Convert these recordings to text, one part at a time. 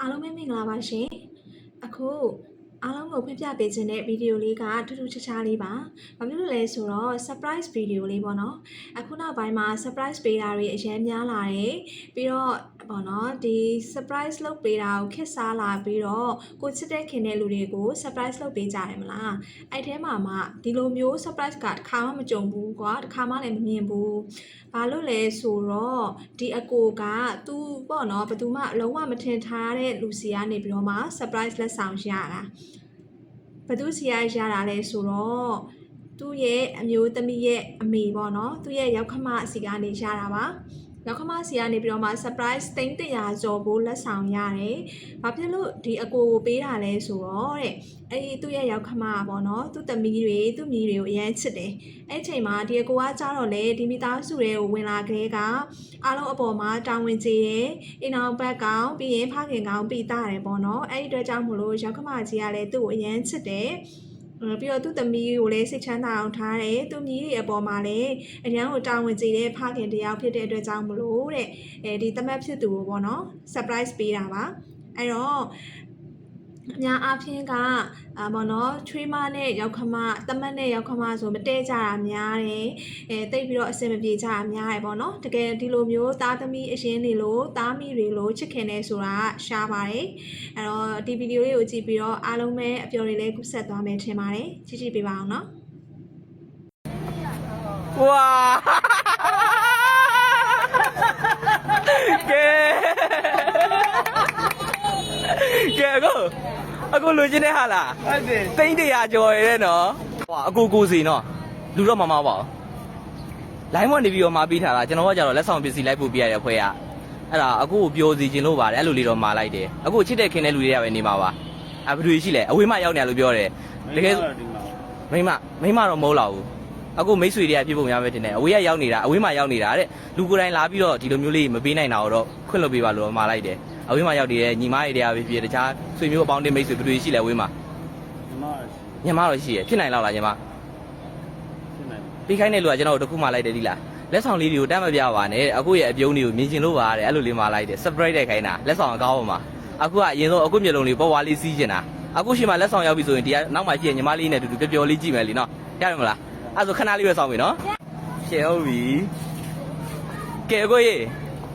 ကဲကောအားလုံးပဲမင်္ဂလာပါရှင်အခု အားလုံးကိုပြပြပေးခြင်းတဲ့ဗီဒီယိုလေးကထူးထူးခြားခြားလေးပါဘာဖြစ်လို့လဲဆိုတော့ surprise ဗီဒီယိုလေးပေါ့နော်အခုနောက်ပိုင်းမှာ surprise ပေးတာတွေအရင်များလာတယ်ပြီးတော့ပေါ့နော်ဒီ surprise လုပ်ပေးတာကိုခက်စားလာပြီးတော့ကိုချစ်တဲ့ခင်တဲ့လူတွေကို surprise လုပ်ပေးကြတယ်မလားအဲ့ထဲမှာမှဒီလိုမျိုး surprise ကတစ်ခါမှမကြုံဘူးကွာတစ်ခါမှလည်းမမြင်ဘူးဘာလို့လဲဆိုတော့ဒီအကိုကသူပေါ့နော်ဘယ်သူမှလုံးဝမထင်ထားတဲ့လူစီကနေပြီးတော့မှ surprise လက်ဆောင်ရတာ ဘယ်သူစီကရတာလဲဆိုတော့သူ့ရဲ့အမျိုးသမီးရဲ့အမေပေါ့နော်သူ့ရဲ့ရောက်ခမအစီကနေရတာပါ ရောက်ခမစီကနေပြီးတော့မှ surprise သိန်း100ကျော်ဖို့လက်ဆောင်ရတယ်။ဘာဖြစ်လို့ဒီအကိုကိုပေးတာလဲဆိုတော့တဲ့အဲ့ဒီသူ့ရဲ့ရောက်ခမကပေါ့နော်သူ့သမီးတွေသူ့မိတွေကိုအရင်ချစ်တယ်။အဲ့ချိန်မှာဒီအကိုကကြားတော့လေဒီမိသားစုတွေကိုဝင်လာခဲ့ကအားလုံးအပေါ်မှာတာဝန်ကျေတယ်။အိမ်အောင်ဘက်ကောင်ပြီးရင်ဖခင်ကောင်ပြီးသားတယ်ပေါ့နော်။အဲ့ဒီအတွက်ကြောင့်မလို့ရောက်ခမကြီးကလည်းသူ့ကိုအရင်ချစ်တယ်။အဲ ပြီးတော့သူ့သမီးကိုလည်းစိတ်ချမ်းသာအောင်ထားတယ်သူမြည်တွေအပေါ်မှာလည်းအရန်ကိုတာဝန်ကျေတဲ့ဖခင်တစ်ယောက်ဖြစ်တဲ့အတွက်ကြောင့်မလို့တဲ့အဲဒီတမတ်ဖြစ်သူကိုပေါ့နော် surprise ပေးတာပါအဲ့တော့ အများအားဖြင့်ကအာဘောနော်ချွေးမနဲ့ရောက်ခမတမတ်နဲ့ရောက်ခမဆိုမတဲကြတာများတယ်အဲတိတ်ပြီးတော့အဆင်မပြေကြတာများတယ်ပေါ့နော်တကယ်ဒီလိုမျိုးသားသမီးအရင်တွေလို့သားမိတွေလို့ချစ်ခင်နေဆိုတာရှားပါတယ်အဲ့တော့ဒီဗီဒီယိုလေးကိုကြည့်ပြီးတော့အားလုံးပဲအပျော်တွေလည်းကူးဆက်သွားမယ်ထင်ပါတယ်ကြည့်ကြည့်ပေးပါအောင်နော်ဝါကဲကဲကော အခုလူချင်းတဲ့ဟာလားဟုတ်တယ်တိမ့်တရာကျော်ရဲနော်ဟွာအကူကူစီနော်လူတော့မမပါဘူးလိုင်းမနေပြီးတော့မပေးထားတာကျွန်တော်ကကြတော့လက်ဆောင်ပစ္စည်းလိုက်ပို့ပြရတဲ့ဖွဲကအဲ့ဒါအခုကိုပြောစီခြင်းလို့ပါတယ်အဲ့လိုလေးတော့မာလိုက်တယ်အခုချစ်တဲ့ခင်တဲ့လူတွေကပဲနေမှာပါအဘယ်သူရှိလဲအဝေးမရောက်နေရလို့ပြောတယ်တကယ်ဒီမှာမိမမိမတော့မဟုတ်လာဘူးအခုမိတ်ဆွေတွေကပြည့်ပုံရမယ်တင်တယ်အဝေးကရောက်နေတာအဝေးမှာရောက်နေတာတဲ့လူကိုယ်တိုင်လာပြီးတော့ဒီလိုမျိုးလေးမပေးနိုင်တာတော့ခွင့်လွှတ်ပေးပါလို့မှာလိုက်တယ် အဝေးမှာရောက်နေတဲ့ညီမတွေတွေကပဲဖြစ်တခြားဆွေမျိုးအပေါင်းအသင်းမိတ်ဆွေဘယ်သူရှိလဲအဝေးမှာဒီမှာညီမတော့ရှိရဖြစ်နိုင်လောက်လားညီမရှင်းနေပေးခိုင်းတဲ့လူကကျွန်တော်တို့တစ်ခုမှလိုက်တယ်ဒီလားလက်ဆောင်လေးတွေကိုတတ်မပြပါနဲ့အခုရဲ့အပြုံးတွေကိုမြင်ကျင်လို့ပါတဲ့အဲ့လိုလေးမှလိုက်တယ် surprise တဲ့ခိုင်းတာလက်ဆောင်အကောင်းပါမှာအခုကအရင်ဆုံးအခုမျိုးလုံးလေးပေါ်ဝါလေးစီးကျင်တာအခုရှိမှလက်ဆောင်ရောက်ပြီဆိုရင်ဒီကနောက်မှရှိရဲ့ညီမလေးနဲ့အတူတူပျော်ပျော်လေးကြည့်မယ်လीနော်ရတယ်မလားအဲ့ဆိုခဏလေးပဲဆောင်ပြီနော်ရှယ်ဟုတ်ပြီကဲကိုကြီး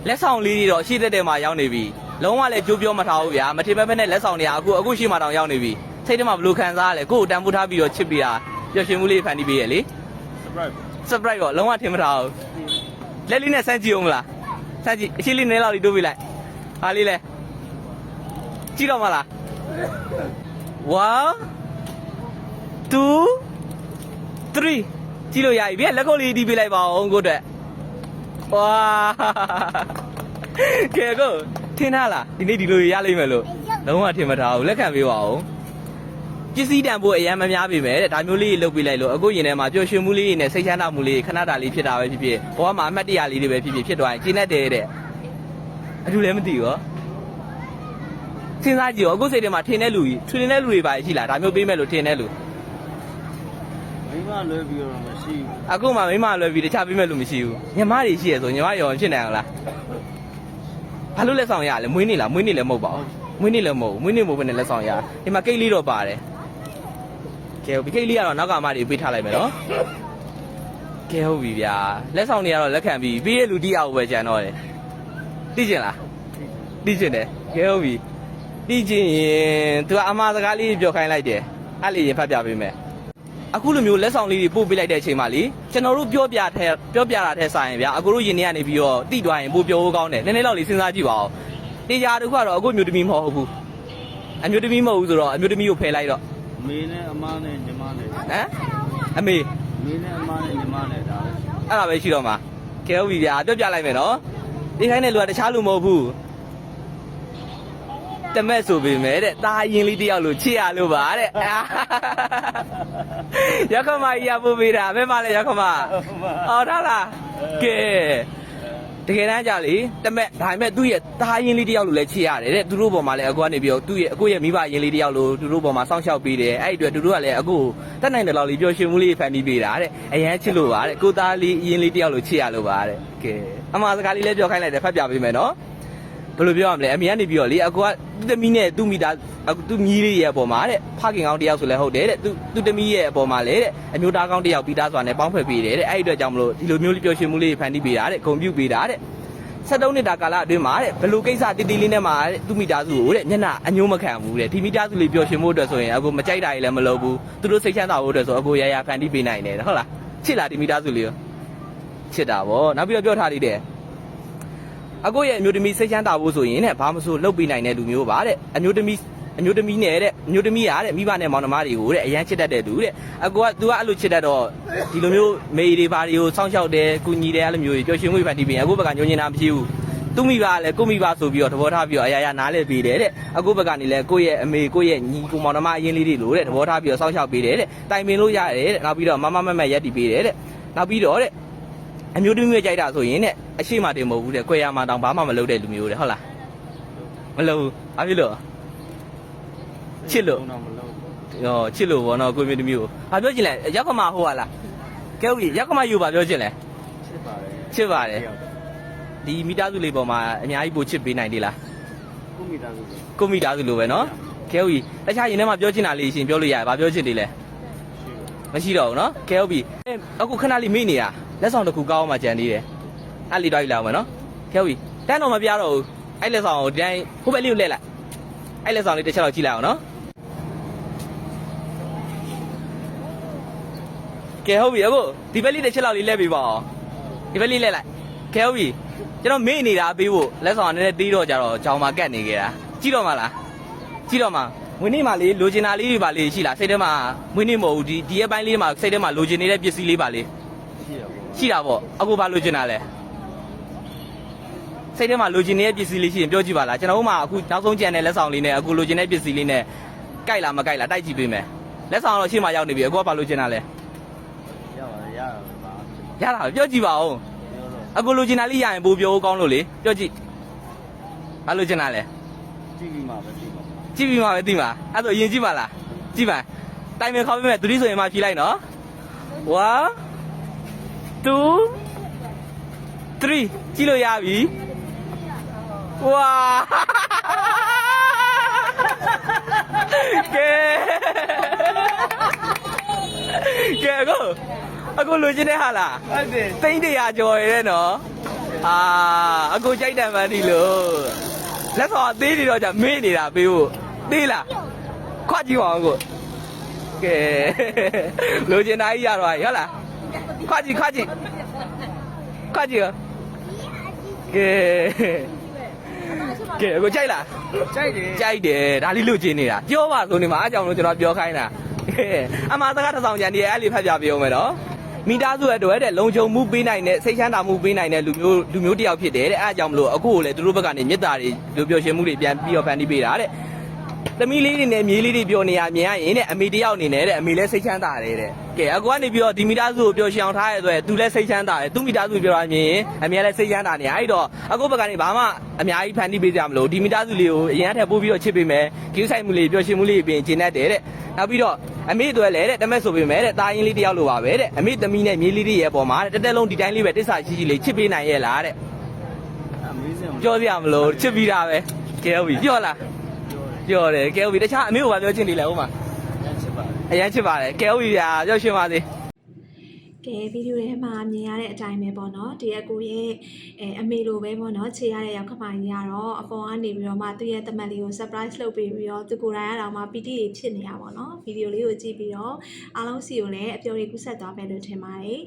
လက်ဆောင်လေးတွေတော့ရှိတဲ့တဲမှာရောက်နေပြီ လုံးဝလည်းကြိုးပြောမထားဘူးဗျာမထင်မဲ့မဲ့နဲ့လက်ဆောင်တွေကအခုအခုရှိမှတောင်ရောက်နေပြီစိတ်ထဲမှာဘယ်လိုခံစားရလဲကိုယ့်ကိုတန်ဖိုးထားပြီးတော့ချစ်ပြီးတာပျော်ရွှင်မှုလေးဖန်တီးပေးရလေ surprise surprise တော့လုံးဝထင်မထားဘူးလက်လေးနဲ့စမ်းကြည့်အောင်မလားစမ်းကြည့်အရှိလေးနည်းလောက်လေးတိုးပေးလိုက်ဟာလေးလဲကြည့်တော့မလား1 2 3ကြည့်လို့ရပြီဗျလက်ကုပ်လေးတီးပေးလိုက်ပါအောင်ကိုအတွက်ဝါကဲကို ထင်ထားလားဒီနေ့ဒီလိုရလိမ့်မယ်လို့လုံးဝထင်မထားဘူးလက်ခံပေးပါအောင်ပစ္စည်းတန်ဖို့အရန်မများပေမဲ့တဲ့ဒါမျိုးလေးတွေလုပ်ပေးလိုက်လို့အခုရင်ထဲမှာပျော်ရွှင်မှုလေးတွေနဲ့စိတ်ချမ်းသာမှုလေးခဏတာလေးဖြစ်တာပဲဖြစ်ဖြစ်ဘဝမှာအမှတ်တရလေးတွေပဲဖြစ်ဖြစ်ဖြစ်သွားရင်ကျင်းတတ်တယ်တဲ့အတူလည်းမသိရောစဉ်းစားကြည့်ရောအခုစိတ်ထဲမှာထင်တဲ့လူကြီးထင်တဲ့လူတွေပါရှိလားဒါမျိုးပေးမဲ့လို့ထင်တဲ့လူမိမလွဲပြီးတော့မရှိအခုမှမိမလွယ်ပြီးတခြားပေးမဲ့လူမရှိဘူးညီမတွေရှိရဆိုညီမရောဖြစ်နိုင်အောင်လား ဘာလို့လက်ဆောင်ရလဲမွေးနေ့လားမွေးနေ့လည်းမဟုတ်ပါဘူးမွေးနေ့လည်းမဟုတ်ဘူးမွေးနေ့မဟုတ်ဘဲနဲ့လက်ဆောင်ရဒီမှာကိတ်လေးတော့ပါတယ်ကဲဒီကိတ်လေးကတော့နောက်ကမှတွေပေးထားလိုက်မယ်နော်ကဲဟုတ်ပြီဗျာလက်ဆောင်တွေကတော့လက်ခံပြီးပြီးရလူတီးအောင်ပဲကြံတော့တယ်သိကျင်လားသိကျင်တယ်ကဲဟုတ်ပြီသိကျင်ရင်သူကအမှားစကားလေးပြောခိုင်းလိုက်တယ်အဲ့လေရင်ဖတ်ပြပေးမယ် အခုလိုမျိုးလက်ဆောင်လေးတွေပို့ပေးလိုက်တဲ့အချိန်မှာလေကျွန်တော်တို့ပြောပြတဲ့ပြောပြတာတဲ့ဆိုင်ဗျာအခုတို့ရင်ထဲကနေပြီးတော့တိသွားရင်ပို့ပြောဖို့ကောင်းတယ်နည်းနည်းတော့လေးစဉ်းစားကြည့်ပါဦးတေချာတခုကတော့အခုမျိုးသမီးမဟုတ်ဘူးအမျိုးသမီးမဟုတ်ဘူးဆိုတော့အမျိုးသမီးကိုဖယ်လိုက်တော့မေနဲ့အမနဲ့ညီမနဲ့ဟမ်အမေမေနဲ့အမနဲ့ညီမနဲ့ဒါပဲအဲ့ဒါပဲရှိတော့မှာကဲဟုတ်ပြီဗျာပြောပြလိုက်မယ်နော်ဒီခိုင်းတဲ့လူကတခြားလူမဟုတ်ဘူး တမက်ဆိုပေမဲ့တဲ့ตาရင်လေးတယောက်လို့ချစ်ရလို့ပါတဲ့အာရောက်ခမကြီးရပို့ပေးတာဘယ်မှလဲရောက်ခမအော်ထားလားကဲတကယ်တမ်းကြလေတမက်ဒါပေမဲ့သူ့ရဲ့ตาရင်လေးတယောက်လို့လည်းချစ်ရတယ်တဲ့သူတို့ပေါ်မှာလည်းအကူကနေပြီးတော့သူ့ရဲ့အကိုရဲ့မိဘရင်လေးတယောက်လို့သူတို့ပေါ်မှာစောင့်ရှောက်ပေးတယ်အဲ့ဒီအတွက်သူတို့ကလည်းအကိုတက်နိုင်တဲ့လောက်လေးပျော်ရွှင်မှုလေးဖန်တီးပေးတာတဲ့အရန်ချစ်လို့ပါတဲ့ကိုသားလေးရင်လေးတယောက်လို့ချစ်ရလို့ပါတဲ့ကဲအမှားစကားလေးလည်းပြောခိုင်းလိုက်တယ်ဖတ်ပြပေးမယ်နော် ဘယ်လိုပြောရမလဲအမေကနေပြီးတော့လေအကိုကသူ့သမီးနဲ့သူ့မိသားအခုသူ့မြီးလေးရဲ့အပေါ်မှာတဲ့ဖခင်ကောင်းတစ်ယောက်ဆိုလဲဟုတ်တယ်တဲ့သူသူ့သမီးရဲ့အပေါ်မှာလေတဲ့အမျိုးသားကောင်းတစ်ယောက်ပြီးသားဆိုတာနဲ့ပေါင်းဖက်ပေးတယ်တဲ့အဲ့ဒီအတွက်ကြောင့်မလို့ဒီလိုမျိုးလေးပျော်ရွှင်မှုလေးဖန်တီးပေးတာတဲ့ဂုဏ်ပြုပေးတာတဲ့73နှစ်တာကာလအတွင်းမှာတဲ့ဘယ်လိုကိစ္စတီတီလေးနဲ့မှာတဲ့သူ့မိသားစုကိုတဲ့ညနာအညိုးမခံဘူးတဲ့ဒီမိသားစုလေးပျော်ရွှင်မှုအတွက်ဆိုရင်အကိုမကြိုက်တာကြီးလည်းမလုပ်ဘူးသူတို့စိတ်ချမ်းသာဖို့အတွက်ဆိုအကိုရရဖန်တီးပေးနိုင်တယ်ဟုတ်လားချစ်လားဒီမိသားစုလေးရောချစ်တာဗောနောက်ပြီးတော့ပြောထားသေးတယ် အကိုရဲ့အမျိုးသမီးစိတ်ချမ်းသာဖို့ဆိုရင်တဲ့ဘာမဆိုလုပ်ပေးနိုင်တဲ့လူမျိုးပါတဲ့အမျိုးသမီးအမျိုးသမီးနဲ့တဲ့အမျိုးသမီးရတဲ့မိဘနဲ့မောင်နှမတွေကိုတဲ့အရန်ချစ်တတ်တဲ့သူတဲ့အကိုက तू ကအဲ့လိုချစ်တတ်တော့ဒီလိုမျိုးမေတွေဘာတွေကိုစောင့်ရှောက်တယ်ကုညီတယ်အဲ့လိုမျိုးကြီးပျော်ရွှင်မှုဖန်တီးပြီးအကိုဘက်ကညှို့ညင်တာမရှိဘူးသူမိဘကလည်းကိုမိဘဆိုပြီးတော့သဘောထားပြီးတော့အရာရာနားလဲပေးတယ်တဲ့အကိုဘက်ကနေလည်းကိုယ့်ရဲ့အမေကိုယ့်ရဲ့ညီကိုမောင်နှမအရင်လေးတွေလို့တဲ့သဘောထားပြီးတော့စောင့်ရှောက်ပေးတယ်တဲ့တိုင်ပင်လို့ရတယ်တဲ့နောက်ပြီးတော့မမမမရက်တည်ပေးတယ်တဲ့နောက်ပြီးတော့တဲ့ အမျိုးသမီးမျိုးကြိုက်တာဆိုရင်တဲ့အရှိမတင်မဟုတ်ဘူးတဲ့ကွယ်ရမှာတောင်ဘာမှမလုပ်တဲ့လူမျိုးတဲ့ဟုတ်လားမလုပ်ဘူးဘာဖြစ်လို့ချစ်လို့တော့မလို့ဟောချစ်လို့ဘောနော်ကိုမျိုးသမီးကိုဘာပြောချင်လဲရောက်ခမဟိုဟာလားကဲဦးကြီးရောက်ခမယူဘာပြောချင်လဲချစ်ပါတယ်ချစ်ပါတယ်ဒီမိသားစုလေးပေါ်မှာအများကြီးပိုချစ်ပေးနိုင်သေးလားကိုမိသားစုရှိကိုမိသားစုလိုပဲနော်ကဲဦးကြီးတခြားရင်ထဲမှာပြောချင်တာလေးရှင်ပြောလို့ရတယ်ဘာပြောချင်သေးလဲတယ်မရှိတော့ဘူးနော်ကဲဦးကြီးအခုခဏလေးမိနေတာ လက်ဆောင်တစ်ခုကောင်းအောင်မှကြံသေးတယ်အဲ့လေးတော့ယူလာအောင်မယ်နော်ကဲဦးကြီးတန်းတော့မပြတော့ဘူးအဲ့လက်ဆောင်ကိုဒီတိုင်းဟိုဘက်လေးကိုလှည့်လိုက်အဲ့လက်ဆောင်လေးတစ်ချက်တော့ကြည့်လိုက်အောင်နော်ကဲဟုတ်ပြီအခုဒီဘက်လေးတစ်ချက်လောက်လေးလှည့်ပေးပါအောင်ဒီဘက်လေးလှည့်လိုက်ကဲဟုတ်ပြီကျွန်တော်မေ့နေတာပေးဖို့လက်ဆောင်ကနည်းနည်းတီးတော့ကြတော့ကြောင်မှာကတ်နေကြတာကြည့်တော့မလားကြည့်တော့မှာဝင်းနေမှာလေးလိုချင်တာလေးတွေပါလေးရှိလားစိတ်ထဲမှာဝင်းနေမဟုတ်ဘူးဒီဒီရဲ့ပိုင်းလေးမှာစိတ်ထဲမှာလိုချင်နေတဲ့ပစ္စည်းလေးပါလေးရှိရပေါ့ ရှိတာပေါ့အခုဘာလိုချင်တာလဲစိတ်ထဲမှာလိုချင်နေတဲ့ပစ္စည်းလေးရှိရင်ပြောကြည့်ပါလားကျွန်တော်တို့မှအခုနောက်ဆုံးကြံတဲ့လက်ဆောင်လေးနဲ့အခုလိုချင်တဲ့ပစ္စည်းလေးနဲ့ကြိုက်လားမကြိုက်လားတိုက်ကြည့်ပေးမယ်လက်ဆောင်တော့ရှေ့မှာရောက်နေပြီအခုကဘာလိုချင်တာလဲရပါတယ်ရတာပါရတာပဲပြောကြည့်ပါဦးပြောတော့အခုလိုချင်တာလေးရရင်ပိုပြောကောင်းလို့လေပြောကြည့်ဘာလိုချင်တာလဲကြည့်ပြီးမှပဲသိမှာကြည့်ပြီးမှပဲသိမှာအဲ့ဒါဆိုအရင်ကြည့်ပါလားကြည့်ပါတိုင်ပင်ခေါ်ပေးမယ်သူဒီဆိုရင်မှဖြေလိုက်နော်1 2 3ကြည့်လို့ရပြီဝါကဲကဲအခုအခုလိုချင်တဲ့ဟာလားဟုတ်တယ်သိန်းတရာကျော်ရဲနော်အာအကိုကြိုက်တယ်မန်းဒီလို့လက်ဆောင်အသေးတွေတော့じゃမေ့နေတာပေးဖို့သေးလားခွကြည့်ပါအောင်ကိုကဲလိုချင်တာကြီးရတော့ဟုတ်လား ခွကြည့်ခွကြည့်ခွကြည့်ရောကဲကဲအကိုကြိုက်လားကြိုက်တယ်ကြိုက်တယ်ဒါလေးလိုချင်နေတာပြောပါဆိုနေမှာအားကြောင့်လို့ကျွန်တော်ပြောခိုင်းတာအမှားစကားတစ်ဆောင်ကြံနေအဲ့လေးဖတ်ပြပေးအောင်မယ်နော်မိသားစုအတွက်တဲ့လုံခြုံမှုပေးနိုင်တဲ့စိတ်ချမ်းသာမှုပေးနိုင်တဲ့လူမျိုးလူမျိုးတစ်ယောက်ဖြစ်တယ်တဲ့အဲ့အကြောင်းမလို့အခုကိုလည်းသူတို့ဘက်ကနေမေတ္တာတွေလူပြောရှင်မှုတွေပြန်ပြီးတော့ဖန်တီးပေးတာတဲ့ သမီးလေးတွေနဲ့မြေးလေးတွေပြောနေရမြင်ရရင်တဲ့အမေတယောက်အနေနဲ့တဲ့အမေလည်းစိတ်ချမ်းသာတယ်တဲ့ကဲအခုကနေပြီးတော့ဒီမိသားစုကိုပြောရှင်အောင်ထားရတဲ့သူလည်းစိတ်ချမ်းသာတယ်သူမိသားစုပြောရမြင်ရင်အမေလည်းစိတ်ချမ်းသာနေအဲ့တော့အခုဘက်ကနေဘာမှအများကြီးဖန်တီးပေးကြမလို့ဒီမိသားစုလေးကိုအရင်အထက်ပို့ပြီးတော့ချစ်ပေးမယ်ကိူးဆိုင်မှုလေးပြောရှင်မှုလေးပြင်ကျင်တတ်တယ်တဲ့နောက်ပြီးတော့အမေတို့လည်းတဲ့တမက်ဆိုပေးမယ်တဲ့တာရင်လေးတယောက်လိုပါပဲတဲ့အမေသမီးနဲ့မြေးလေးတွေရဲ့ပေါ်မှာတဲ့တက်တက်လုံးဒီတိုင်းလေးပဲတစ္ဆာရှိရှိလေးချစ်ပေးနိုင်ရဲ့လားတဲ့ amazing ပြောစရာမလိုချစ်ပြီးတာပဲကဲဟုတ်ပြီပြောလား ပြောတယ်ပြောတယ်ကဲဟုတ်ပြီတခြားအမေကဘာပြောချင်နေလဲဟုတ်မှာရချစ်ပါတယ်အရင်ချစ်ပါတယ်ကဲဟုတ်ပြီဗျာကြောက်ရှင်ပါစေကဲဗီဒီယိုထဲမှာမြင်ရတဲ့အတိုင်းပဲပေါ့နော်ဒီအကူရဲ့အဲအမေလိုပဲပေါ့နော်ခြေရတဲ့ရောက်ခမကြီးကတော့အပေါ်ကနေပြီးတော့မှသူ့ရဲ့တမန်လေးကို surprise လုပ်ပေးပြီးတော့သူကိုယ်တိုင်ကတော့မှပီတိတွေဖြစ်နေတာပေါ့နော်ဗီဒီယိုလေးကိုကြည့်ပြီးတော့အားလုံးစီကိုလည်းအပျော်တွေကူးဆက်သွားမယ်လို့ထင်ပါတယ်